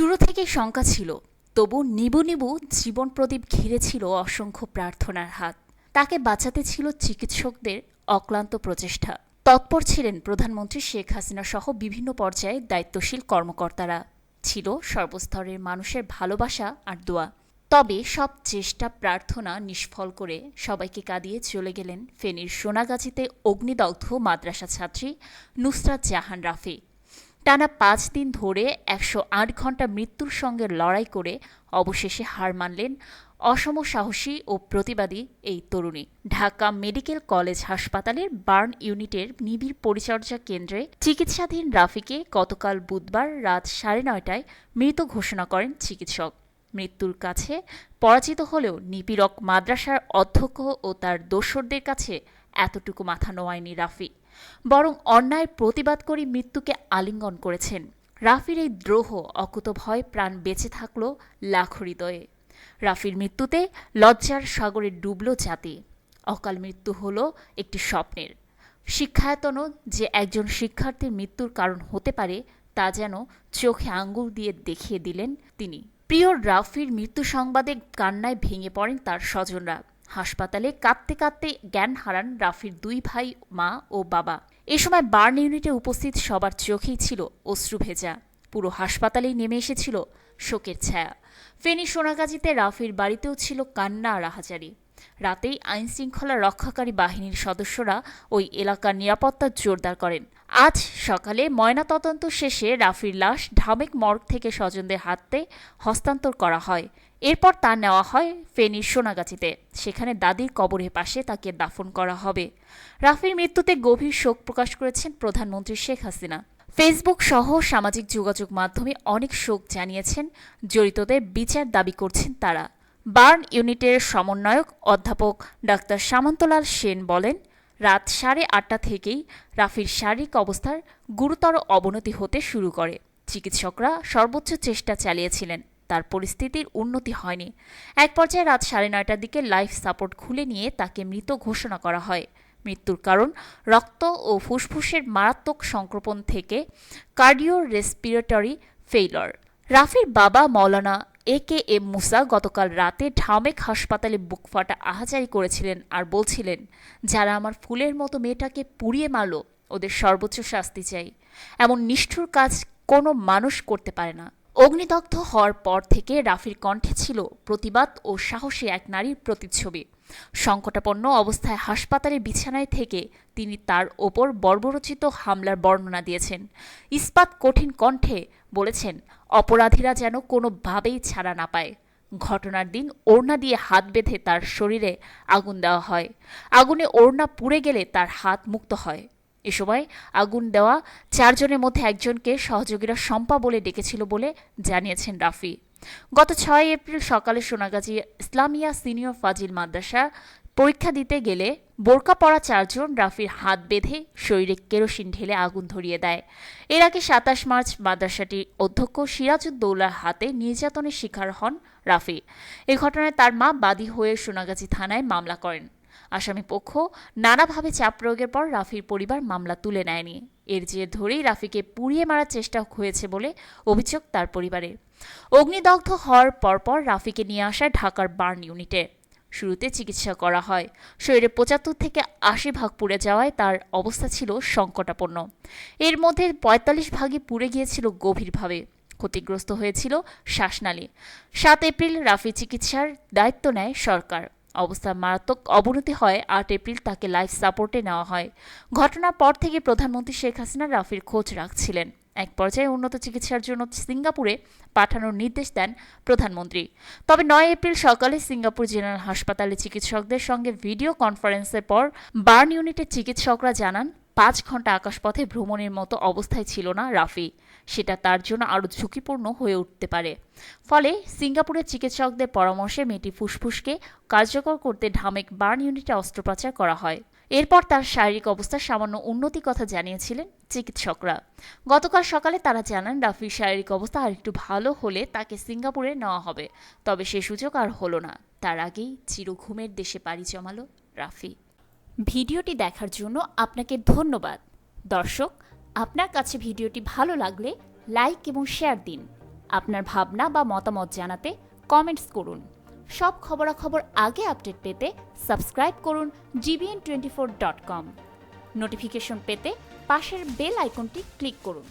শুরু থেকেই শঙ্কা ছিল, তবু নিবু নিবু জীবন প্রদীপ ঘিরে ছিল অসংখ্য প্রার্থনার হাত। তাকে বাঁচাতে ছিল চিকিৎসকদের অক্লান্ত প্রচেষ্টা। তৎপর ছিলেন প্রধানমন্ত্রী শেখ হাসিনা সহ বিভিন্ন পর্যায়ে দায়িত্বশীল কর্মকর্তারা। ছিল সর্বস্তরের মানুষের ভালোবাসা আর দোয়া। তবে সব চেষ্টা, প্রার্থনা নিষ্ফল করে সবাইকে কাঁদিয়ে চলে গেলেন ফেনীর সোনাগাছিতে অগ্নিদগ্ধ মাদ্রাসা ছাত্রী নুসরাত জাহান রাফি। টানা পাঁচ দিন ধরে একশো আট ঘণ্টা মৃত্যুর সঙ্গে লড়াই করে অবশেষে হার মানলেন অসম সাহসী ও প্রতিবাদী এই তরুণী। ঢাকা মেডিকেল কলেজ হাসপাতালের বার্ন ইউনিটের নিবিড় পরিচর্যা কেন্দ্রে চিকিৎসাধীন রাফিকে গতকাল বুধবার রাত সাড়ে নয়টায় মৃত ঘোষণা করেন চিকিৎসক। মৃত্যুর কাছে পরাজিত হলেও নিপীড়ক মাদ্রাসার অধ্যক্ষ ও তার দোসরদের কাছে এতটুকু মাথা নোয়ায়নি রাফি। বরং অন্যায় প্রতিবাদ করে মৃত্যুকে আলিঙ্গন করেছেন। রাফির এই দ্রোহ, অকুত ভয় প্রাণ বেঁচে থাকল লাখ হৃদয়ে। রাফির মৃত্যুতে লজ্জার সাগরে ডুবল জাতি। অকাল মৃত্যু হল একটি স্বপ্নের। শিক্ষায়তনও যে একজন শিক্ষার্থীর মৃত্যুর কারণ হতে পারে, তা যেন চোখে আঙ্গুল দিয়ে দেখিয়ে দিলেন তিনি। প্রিয় রাফির মৃত্যু সংবাদে কান্নায় ভেঙে পড়েন তার স্বজনরা। হাসপাতালে কাঁদতে কাঁদতে জ্ঞান হারান রাফির দুই ভাই, মা ও বাবা। এ সময় বার্ন ইউনিটে উপস্থিত সবার চোখেই ছিল অশ্রু ভেজা। পুরো হাসপাতালেই নেমে এসেছিল শোকের ছায়া। ফেনী সোনাগাজীতে রাফির বাড়িতেও ছিল কান্না আর আহাজারি। রাতেই আইন শৃঙ্খলা রক্ষাকারী বাহিনীর সদস্যরা ওই এলাকার নিরাপত্তা জোরদার করেন। আজ সকালে ময়নাতদন্ত শেষে রাফির লাশ ঢামেক মর্গ থেকে স্বজনদের হাতে হস্তান্তর করা হয়। এরপর তা নেওয়া হয় ফেনীর সোনাগাছিতে। সেখানে দাদির কবরের পাশে তাকে দাফন করা হবে। রাফির মৃত্যুতে গভীর শোক প্রকাশ করেছেন প্রধানমন্ত্রী শেখ হাসিনা। ফেসবুক সহ সামাজিক যোগাযোগ মাধ্যমে অনেক শোক জানিয়েছেন, জড়িতদের বিচার দাবি করছেন তারা। বার্ন ইউনিটের সমন্বয়ক অধ্যাপক ডাক্তার সামন্তলাল সেন বলেন, রাত সাড়ে আটটা থেকেই রাফির শারীরিক অবস্থার গুরুতর অবনতি হতে শুরু করে। চিকিৎসকরা সর্বোচ্চ চেষ্টা চালিয়েছিলেন, তার পরিস্থিতির উন্নতি হয়নি। এক পর্যায়ে রাত সাড়ে নয়টার দিকে লাইফ সাপোর্ট খুলে নিয়ে তাকে মৃত ঘোষণা করা হয়। মৃত্যুর কারণ রক্ত ও ফুসফুসের মারাত্মক সংক্রমণ থেকে কার্ডিও রেসপিরেটরি ফেইলর। রাফির বাবা মৌলানা এ কে এম মুসা গতকাল রাতে ঢামেক হাসপাতালে বুক ফাটা আহাজারি করেছিলেন আর বলছিলেন, যারা আমার ফুলের মতো মেয়েটাকে পুড়িয়ে মারল, ওদের সর্বোচ্চ শাস্তি চাই। এমন নিষ্ঠুর কাজ কোনো মানুষ করতে পারে না। অগ্নিদগ্ধ হওয়ার পর থেকে রাফির কণ্ঠে ছিল প্রতিবাদ ও সাহসী এক নারীর প্রতিচ্ছবি। সংকটাপন্ন অবস্থায় হাসপাতালে বিছানায় থেকে তিনি তার ওপর বর্বরচিত হামলার বর্ণনা দিয়েছেন। ইস্পাত কঠিন কণ্ঠে বলেছেন, অপরাধীরা যেন কোনোভাবেই ছাড়া না পায়। ঘটনার দিন ওড়না দিয়ে হাত বেঁধে তার শরীরে আগুন দেওয়া হয়। আগুনে ওড়না পুড়ে গেলে তার হাত মুক্ত হয়। এ সময় আগুন দেওয়া চারজনের মধ্যে একজনকে সহযোগীরা শম্পা বলে ডেকেছিল বলে জানিয়েছেন রাফি। গত ছয় এপ্রিল সকালে সোনাগাজী ইসলামিয়া সিনিয়র ফাজিল মাদ্রাসা পরীক্ষা দিতে গেলে বোরকা পরা চারজন রাফির হাত বেঁধে শরীরে কেরোসিন ঢেলে আগুন ধরিয়ে দেয়। এর আগে সাতাশ মার্চ মাদ্রাসাটির অধ্যক্ষ সিরাজউদ্দৌলার হাতে নির্যাতনের শিকার হন রাফি। এ ঘটনায় তার মা বাদী হয়ে সোনাগাজী থানায় মামলা করেন। আসামি পক্ষ নানাভাবে চাপ প্রয়োগের পর রাফির পরিবার মামলা তুলে নেয়নি। এর জের ধরেই রাফিকে পুড়িয়ে মারার চেষ্টা হয়েছে বলে অভিযোগ তার পরিবারের অগ্নিদগ্ধ হওয়ার পরপর রাফিকে নিয়ে আসা ঢাকার বার্ন ইউনিটে। শুরুতে চিকিৎসা করা হয়। শরীরে পঁচাত্তর থেকে আশি ভাগ পুড়ে যাওয়ায় তার অবস্থা ছিল সংকটাপন্ন। এর মধ্যে পঁয়তাল্লিশ ভাগই পুড়ে গিয়েছিল গভীরভাবে। ক্ষতিগ্রস্ত হয়েছিল শ্বাসনালী। সাত এপ্রিল রাফি চিকিৎসার দায়িত্ব নেয় সরকার। অবস্থার মারাত্মক অবনতি হয় আট এপ্রিল তাকে লাইফ সাপোর্টে নেওয়া হয়। ঘটনার পর থেকে প্রধানমন্ত্রী শেখ হাসিনা রাফির খোঁজ রাখছিলেন। এক পর্যায়ে উন্নত চিকিৎসার জন্য সিঙ্গাপুরে পাঠানোর নির্দেশ দেন প্রধানমন্ত্রী। তবে নয় এপ্রিল সকালে সিঙ্গাপুর জেনারেল হাসপাতালে চিকিৎসকদের সঙ্গে ভিডিও কনফারেন্সের পর বার্ন ইউনিটের চিকিৎসকরা জানান পাঁচ ঘণ্টা আকাশপথে ভ্রমণের মতো অবস্থায় ছিল না রাফি। সেটা তার জন্য আরও ঝুঁকিপূর্ণ হয়ে উঠতে পারে। ফলে সিঙ্গাপুরের চিকিৎসকদের পরামর্শে মেয়েটি ফুসফুসকে কার্যকর করতে ঢামেক বার্ন ইউনিটে অস্ত্রোপচার করা হয়। এরপর তার শারীরিক অবস্থার সামান্য উন্নতি কথা জানিয়েছিলেন চিকিৎসকরা। গতকাল সকালে তারা জানান, রাফির শারীরিক অবস্থা আর একটু ভালো হলে তাকে সিঙ্গাপুরে নেওয়া হবে। তবে সে সুযোগ আর হলো না। তার আগেই চিরঘুমের দেশে পাড়ি জমালো রাফি। ভিডিওটি দেখার জন্য আপনাকে ধন্যবাদ। দর্শক, আপনার কাছে ভিডিওটি ভালো লাগলে লাইক এবং শেয়ার দিন। আপনার ভাবনা বা মতামত জানাতে কমেন্টস করুন। সব খবরাখবর আগে আপডেট পেতে সাবস্ক্রাইব করুন GBN twenty four dot com notification পেতে পাশের বেল আইকনটি ক্লিক করুন।